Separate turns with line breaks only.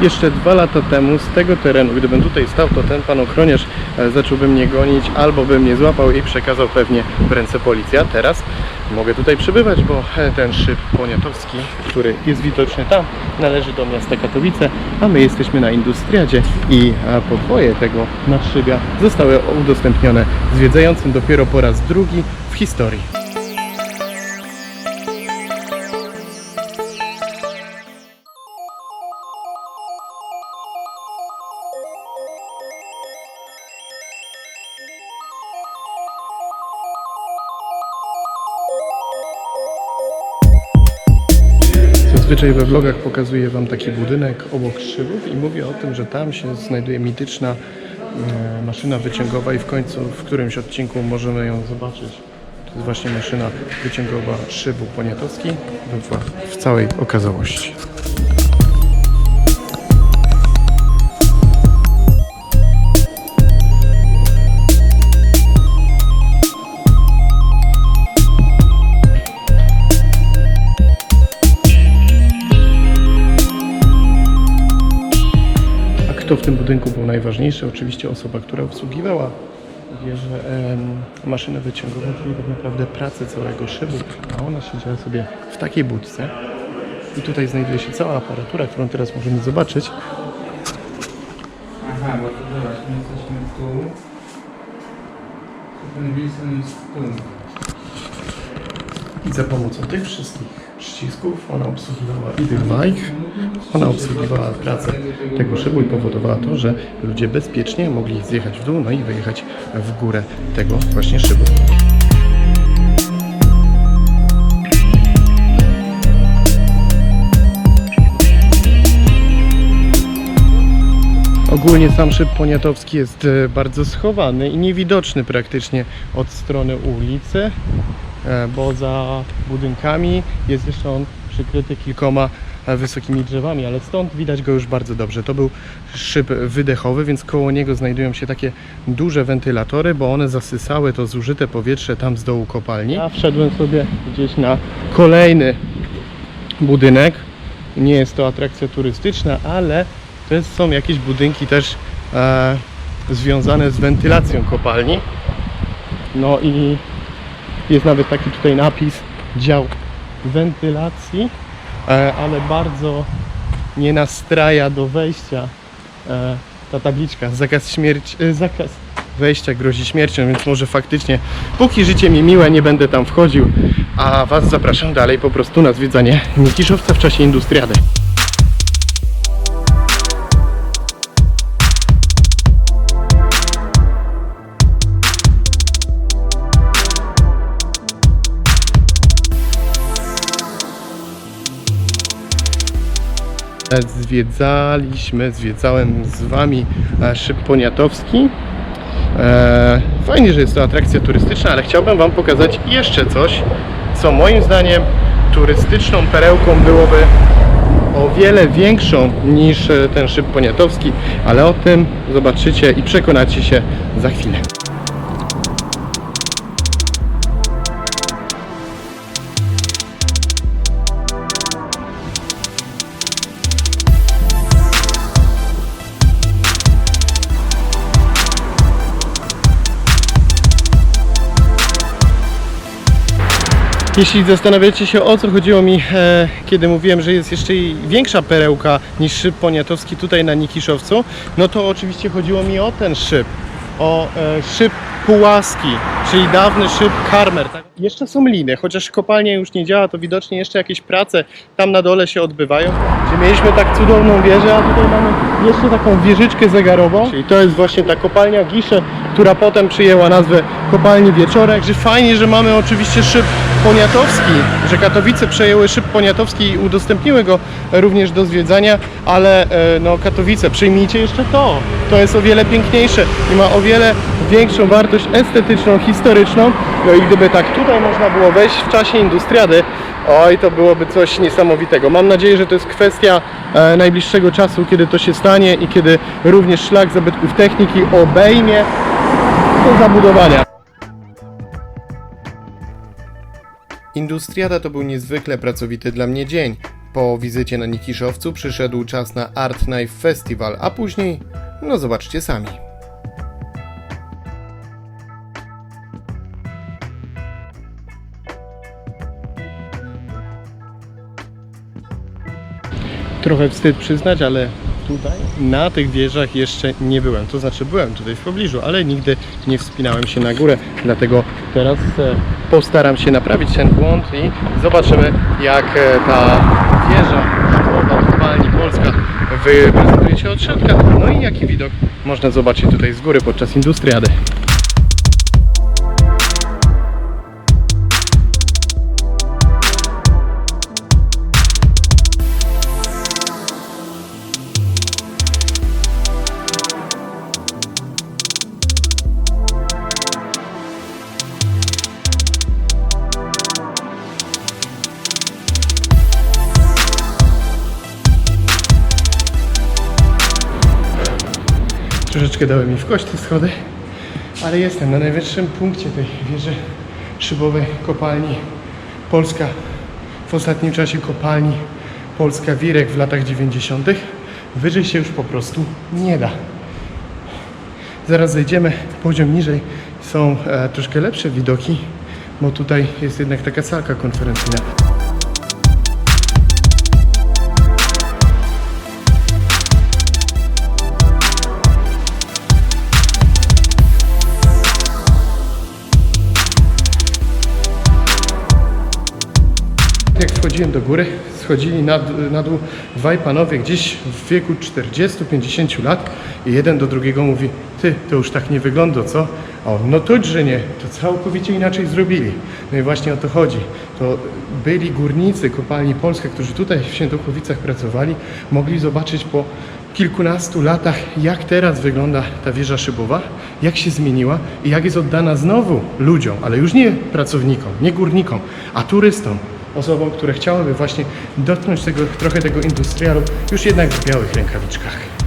jeszcze dwa lata temu z tego terenu, gdybym tutaj stał, to ten pan ochroniarz e, zacząłby mnie gonić albo by mnie złapał i przekazał pewnie w ręce policja. Teraz mogę tutaj przybywać, bo e, ten szyb poniatowski, który jest widoczny tam, należy do miasta Katowice, a my jesteśmy na Industriadzie i podwoje tego nadszybia zostały udostępnione zwiedzającym dopiero po raz drugi w historii. Zazwyczaj we vlogach pokazuję Wam taki budynek obok szybów i mówię o tym, że tam się znajduje mityczna e, maszyna wyciągowa i w końcu w którymś odcinku możemy ją zobaczyć. To jest właśnie maszyna wyciągowa szybu poniatowski w całej okazałości. Kto w tym budynku był najważniejszy? Oczywiście osoba, która obsługiwała em, maszynę wyciągową, czyli tak naprawdę pracę całego szybu, a ona siedziała sobie w takiej budce. I tutaj znajduje się cała aparatura, którą teraz możemy zobaczyć.
Aha, bo to zobacz, my jesteśmy tu. Ten Wilson jest tu.
I za pomocą tych wszystkich przycisków. Ona obsługiwała i tych wajch, ona obsługiwała pracę tego szybu i powodowała to, że ludzie bezpiecznie mogli zjechać w dół, no i wyjechać w górę tego właśnie szybu. Ogólnie sam szyb poniatowski jest e, bardzo schowany i niewidoczny praktycznie od strony ulicy, bo za budynkami jest jeszcze on przykryty kilkoma e, wysokimi drzewami, ale stąd widać go już bardzo dobrze. To był szyb wydechowy, więc koło niego znajdują się takie duże wentylatory, bo one zasysały to zużyte powietrze tam z dołu kopalni. Ja wszedłem sobie gdzieś na kolejny budynek. Nie jest to atrakcja turystyczna, ale to są jakieś budynki też e, związane z wentylacją kopalni. No i jest nawet taki tutaj napis dział wentylacji, e, ale bardzo nie nastraja do wejścia e, ta tabliczka. Zakaz śmierci, e, zakaz wejścia grozi śmiercią, więc może faktycznie póki życie mi miłe nie będę tam wchodził, a Was zapraszam dalej po prostu na zwiedzanie Nikiszowca w czasie Industriady. Zwiedzaliśmy, zwiedzałem z Wami e, Szyb Poniatowski. E, Fajnie, że jest to atrakcja turystyczna, ale chciałbym Wam pokazać jeszcze coś, co moim zdaniem turystyczną perełką byłoby o wiele większą niż e, ten Szyb Poniatowski, ale o tym zobaczycie i przekonacie się za chwilę. Jeśli zastanawiacie się o co chodziło mi, e, kiedy mówiłem, że jest jeszcze większa perełka niż szyb poniatowski tutaj na Nikiszowcu, no to oczywiście chodziło mi o ten szyb, o e, szyb Pułaski, czyli dawny szyb Karmer. Tak? Jeszcze są liny, chociaż kopalnia już nie działa, to widocznie jeszcze jakieś prace tam na dole się odbywają, gdzie mieliśmy tak cudowną wieżę, a tutaj mamy jeszcze taką wieżyczkę zegarową, czyli to jest właśnie ta kopalnia Gisze, która potem przyjęła nazwę kopalni Wieczorek, że fajnie, że mamy oczywiście szyb poniatowski, że Katowice przejęły szyb poniatowski i udostępniły go również do zwiedzania, ale e, no Katowice, przyjmijcie jeszcze to, to jest o wiele piękniejsze i ma o wiele większą wartość estetyczną, historyczną, no i gdyby tak tutaj można było wejść w czasie industriady, oj to byłoby coś niesamowitego. Mam nadzieję, że to jest kwestia e, najbliższego czasu, kiedy to się stanie i kiedy również szlak zabytków techniki obejmie do zabudowania. Industriada to był niezwykle pracowity dla mnie dzień. Po wizycie na Nikiszowcu przyszedł czas na Art Knife Festival, a później, no zobaczcie sami. Trochę wstyd przyznać, ale tutaj na tych wieżach jeszcze nie byłem. To znaczy byłem tutaj w pobliżu, ale nigdy nie wspinałem się na górę. Dlatego teraz e, postaram się naprawić ten błąd i zobaczymy jak e, ta wieża kopalni Polska wy- prezentuje się od środka. No i jaki widok można zobaczyć tutaj z góry podczas industriady. Troszeczkę dały mi w kość te schody, ale jestem na najwyższym punkcie tej wieży szybowej kopalni Polska. W ostatnim czasie kopalni Polska Wirek w latach 90. Wyżej się już po prostu nie da. Zaraz zejdziemy poziom niżej. Są e, troszkę lepsze widoki, bo tutaj jest jednak taka salka konferencyjna. Jak wchodziłem do góry, schodzili na, na dół dwaj panowie gdzieś w wieku 40-50 lat i jeden do drugiego mówi, ty, to już tak nie wygląda, co? A on, no tuć, że nie, to całkowicie inaczej zrobili. No i właśnie o to chodzi. To byli górnicy kopalni Polska, którzy tutaj w Świętochowicach pracowali, mogli zobaczyć po kilkunastu latach, jak teraz wygląda ta wieża szybowa, jak się zmieniła i jak jest oddana znowu ludziom, ale już nie pracownikom, nie górnikom, a turystom, osobom, które chciałyby właśnie dotknąć tego, trochę tego industrialu, już jednak w białych rękawiczkach.